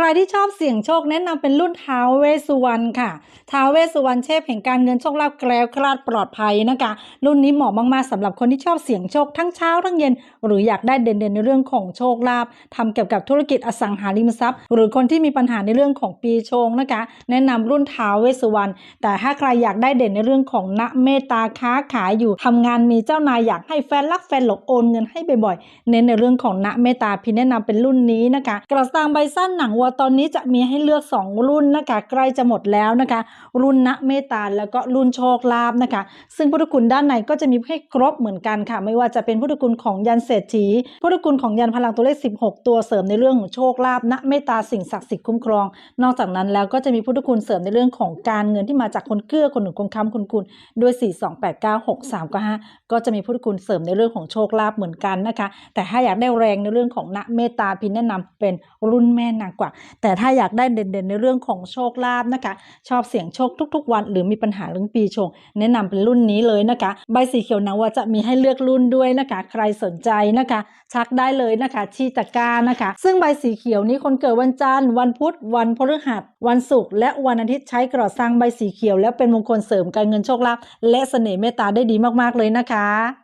ใครที่ชอบเสี่ยงโชคแนะนำเป็นรุ่นท้าวเวสุวรรณค่ะท้าวเวสุวรรณเทพแห่งการเงินโชคลาภแกล้วคลาดปลอดภัยนะคะ รุ่นนี้เหมาะมากๆสำหรับคนที่ชอบเสี่ยงโชคทั้งเช้าทั้งเย็น หรืออยากได้เด่นๆในเรื่องของโชคลาภทำเกี่ยวกับธุรกิจอสังหาริมทรัพย์ หรือคนที่มีปัญหาในเรื่องของปีชงนะคะ แนะนำรุ่นท้าวเวสุวรรณแต่ถ้าใครอยากได้เด่นในเรื่องของณเมตตาค้าขายอยู่ทำงานมีเจ้านายอยากให้แฟนรักแฟนหลงโอนเงินให้บ่อยๆเน้นในเรื่องของณเมตตาพี่แนะนำเป็นรุ่นนี้นะคะกระซังใบสั้นหนังวัวตอนนี้จะมีให้เลือก 2 รุ่นนะคะใกล้จะหมดแล้วนะคะ รุ่นณเมตตาแล้วก็รุ่นโชคลาภนะคะ ซึ่งพุทธคุณด้านในก็จะมีให้ครบเหมือนกันค่ะ ไม่ว่าจะเป็นพุทธคุณของยันเศรษฐีพุทธคุณของยันพลังตัวเลข 16 ตัวเสริมในเรื่องของโชคลาภณเมตตาสิ่งศักดิ์สิทธิ์คุ้มครอง นอกจากนั้นแล้วก็จะมีพุทธคุณเสริมในเรื่องของการเงินที่มาจากคนเกื้อคนหนุนคนค้ำคนคุณด้วย 4 2 8 9 6 3 9 5ก็จะมีพุทธคุณเสริมในเรื่องของโชคลาภเหมือนกันนะคะ แต่ถ้าอยากได้แรงในเรื่องของณเมตตาพินแนะนำเป็นรุ่นแม่นางกว่าแต่ถ้าอยากได้เด่นๆในเรื่องของโชคลาภนะคะ ชอบเสี่ยงโชคทุก ๆ วัน หรือมีปัญหาเรื่องปีชง แนะนำเป็นรุ่นนี้เลยนะคะ ใบสีเขียวนะว่าจะมีให้เลือกรุ่นด้วยนะคะ ใครสนใจนะคะ ชักได้เลยนะคะที่ตะกร้านะคะ ซึ่งใบสีเขียวนี้คนเกิดวันจันทร์วันพุธวันพฤหัส วันศุกร์และวันอาทิตย์ใช้กรอสร้างใบสีเขียว และเป็นมงคลเสริมการเงินโชคลาภและเสน่ห์เมตตาได้ดีมากๆเลยนะคะ